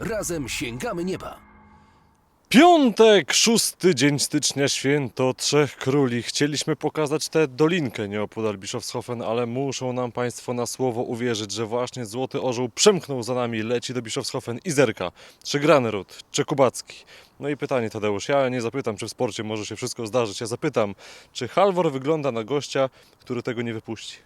Razem sięgamy nieba! Piątek, szósty dzień stycznia, święto Trzech Króli. Chcieliśmy pokazać tę dolinkę nieopodal Bischofshofen, ale muszą nam Państwo na słowo uwierzyć, że właśnie Złoty Orzeł przemknął za nami, leci do Bischofshofen i zerka. Czy Granerud, czy Kubacki? No i pytanie Tadeusz, ja nie zapytam, czy w sporcie może się wszystko zdarzyć, ja zapytam, czy Halvor wygląda na gościa, który tego nie wypuści?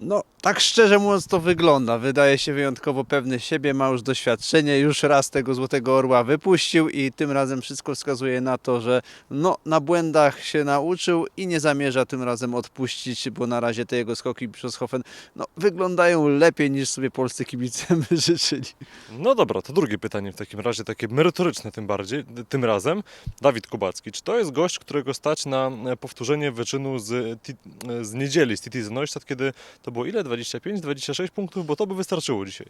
No, tak szczerze mówiąc to wygląda. Wydaje się wyjątkowo pewny siebie, ma już doświadczenie, już raz tego Złotego Orła wypuścił i tym razem wszystko wskazuje na to, że no, na błędach się nauczył i nie zamierza tym razem odpuścić, bo na razie te jego skoki przez Hofen no, wyglądają lepiej niż sobie polscy kibice by życzyli. No dobra, to drugie pytanie w takim razie, takie merytoryczne tym bardziej, tym razem. Dawid Kubacki, czy to jest gość, którego stać na e, powtórzenie wyczynu z, Ti- e, z niedzieli, z Titi Neustadt, kiedy to było ile? 25-26 punktów, bo to by wystarczyło dzisiaj.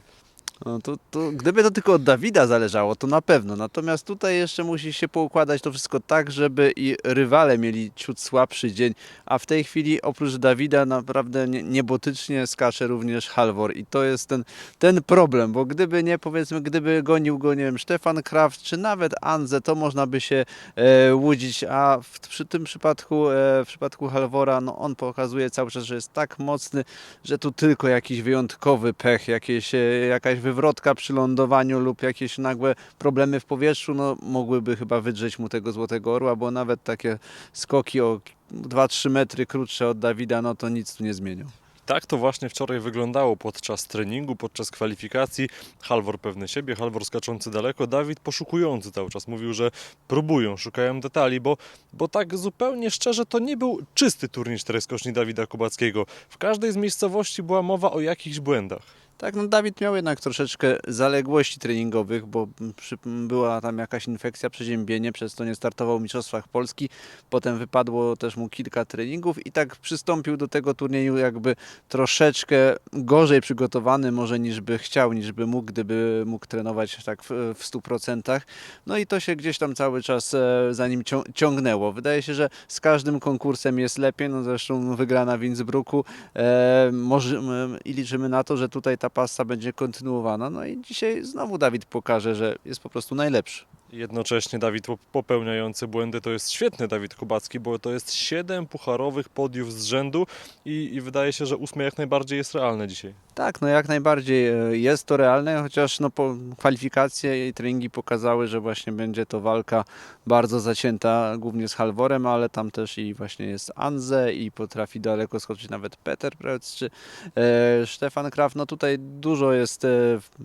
No to, to, gdyby to tylko od Dawida zależało, to na pewno. Natomiast tutaj jeszcze musi się poukładać to wszystko tak, żeby i rywale mieli ciut słabszy dzień. A w tej chwili oprócz Dawida naprawdę nie- niebotycznie skacze również Halvor. I to jest ten, ten problem, bo gdyby nie, powiedzmy, gdyby gonił go, nie wiem, Stefan Kraft, czy nawet Anze, to można by się e, łudzić. A w, przy tym przypadku, e, w przypadku Halvora, no on pokazuje cały czas, że jest tak mocny, że tu tylko jakiś wyjątkowy pech, jakieś, e, jakaś wywrotka przy lądowaniu lub jakieś nagłe problemy w powietrzu, no mogłyby chyba wydrzeć mu tego Złotego Orła, bo nawet takie skoki o 2-3 metry krótsze od Dawida, no to nic tu nie zmienią. Tak to właśnie wczoraj wyglądało podczas treningu, podczas kwalifikacji. Halvor pewny siebie, Halvor skaczący daleko, Dawid poszukujący cały czas. Mówił, że próbują, szukają detali, bo, bo tak zupełnie szczerze to nie był czysty turniej czterech skoczni Dawida Kubackiego. W każdej z miejscowości była mowa o jakichś błędach. Tak, no Dawid miał jednak troszeczkę zaległości treningowych, bo przy, była tam jakaś infekcja, przeziębienie, przez to nie startował w Mistrzostwach Polski. Potem wypadło też mu kilka treningów i tak przystąpił do tego turnieju jakby troszeczkę gorzej przygotowany może niż by chciał, niż by mógł, gdyby mógł trenować tak w, w 100%. No i to się gdzieś tam cały czas e, za nim cią- ciągnęło. Wydaje się, że z każdym konkursem jest lepiej, no zresztą wygrana w Innsbrucku e, może, i liczymy na to, że tutaj ta pasta będzie kontynuowana. No i dzisiaj znowu Dawid pokaże, że jest po prostu najlepszy. Jednocześnie Dawid pop- popełniający błędy to jest świetny Dawid Kubacki, bo to jest siedem pucharowych podiów z rzędu i, i wydaje się, że ósme jak najbardziej jest realne dzisiaj. Tak, no jak najbardziej e, jest to realne, chociaż no po kwalifikacje i treningi pokazały, że właśnie będzie to walka bardzo zacięta, głównie z Halvorem, ale tam też i właśnie jest Anze i potrafi daleko skoczyć nawet Peter Preutz czy e, Stefan Kraft. No tutaj dużo jest e,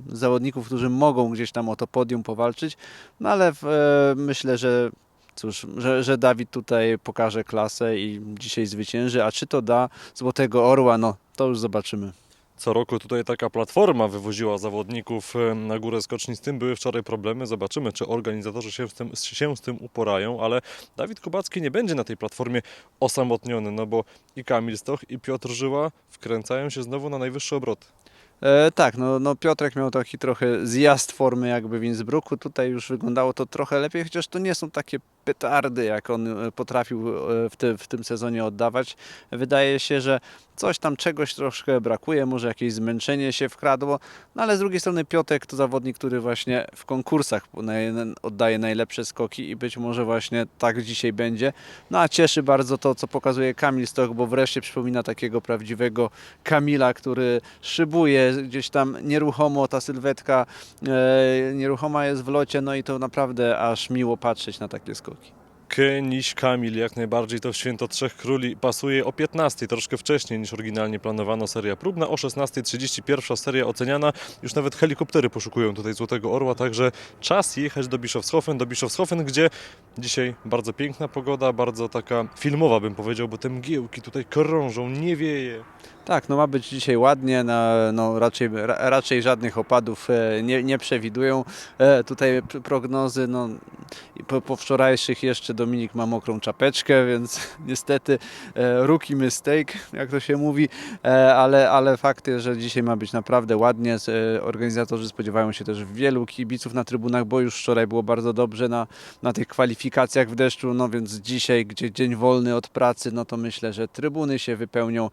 zawodników, którzy mogą gdzieś tam o to podium powalczyć, no ale w, e, myślę, że Cóż, że, że Dawid tutaj pokaże klasę i dzisiaj zwycięży, a czy to da Złotego Orła, no to już zobaczymy. Co roku tutaj taka platforma wywoziła zawodników e, na górę skoczni. Z tym były wczoraj problemy. Zobaczymy, czy organizatorzy się z tym, się z tym uporają, ale Dawid Kubacki nie będzie na tej platformie osamotniony, no bo i Kamil Stoch, i Piotr Żyła wkręcają się znowu na najwyższe obroty. E, tak, no, no Piotrek miał taki trochę zjazd formy jakby w Innsbrucku. Tutaj już wyglądało to trochę lepiej, chociaż to nie są takie petardy, jak on e, potrafił e, w, ty, w tym sezonie oddawać. Wydaje się, że coś tam czegoś troszkę brakuje, może jakieś zmęczenie się wkradło, no ale z drugiej strony Piotrek to zawodnik, który właśnie w konkursach oddaje najlepsze skoki i być może właśnie tak dzisiaj będzie. No a cieszy bardzo to, co pokazuje Kamil Stoch, bo wreszcie przypomina takiego prawdziwego Kamila, który szybuje gdzieś tam nieruchomo, ta sylwetka e, nieruchoma jest w locie, no i to naprawdę aż miło patrzeć na takie skoki. Keniś Kamil jak najbardziej to w Święto Trzech Króli pasuje o 15, troszkę wcześniej niż oryginalnie planowano seria próbna. O 16.30 pierwsza seria oceniana. Już nawet helikoptery poszukują tutaj Złotego Orła, także czas jechać do Bischofshofen, do Bischofshofen, gdzie dzisiaj bardzo piękna pogoda, bardzo taka filmowa bym powiedział, bo te mgiełki tutaj krążą, nie wieje. Tak, no ma być dzisiaj ładnie, no raczej, ra, raczej żadnych opadów e, nie, nie przewidują. E, tutaj prognozy, no po, po wczorajszych jeszcze Dominik ma mokrą czapeczkę, więc niestety e, rookie mistake, jak to się mówi, ale, ale fakt jest, że dzisiaj ma być naprawdę ładnie. Organizatorzy spodziewają się też wielu kibiców na trybunach, bo już wczoraj było bardzo dobrze na, na tych kwalifikacjach w deszczu, no więc dzisiaj, gdzie dzień wolny od pracy, no to myślę, że trybuny się wypełnią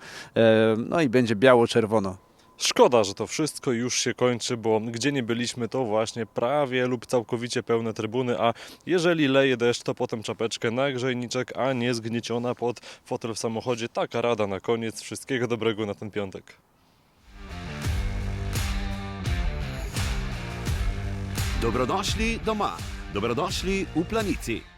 No i będzie biało-czerwono. Szkoda, że to wszystko już się kończy, bo gdzie nie byliśmy, to właśnie prawie lub całkowicie pełne trybuny, a jeżeli leje deszcz, to potem czapeczkę na grzejniczek, a nie zgnieciona pod fotel w samochodzie. Taka rada na koniec. Wszystkiego dobrego na ten piątek. Dobrodošli doma, dobrodošli v planici.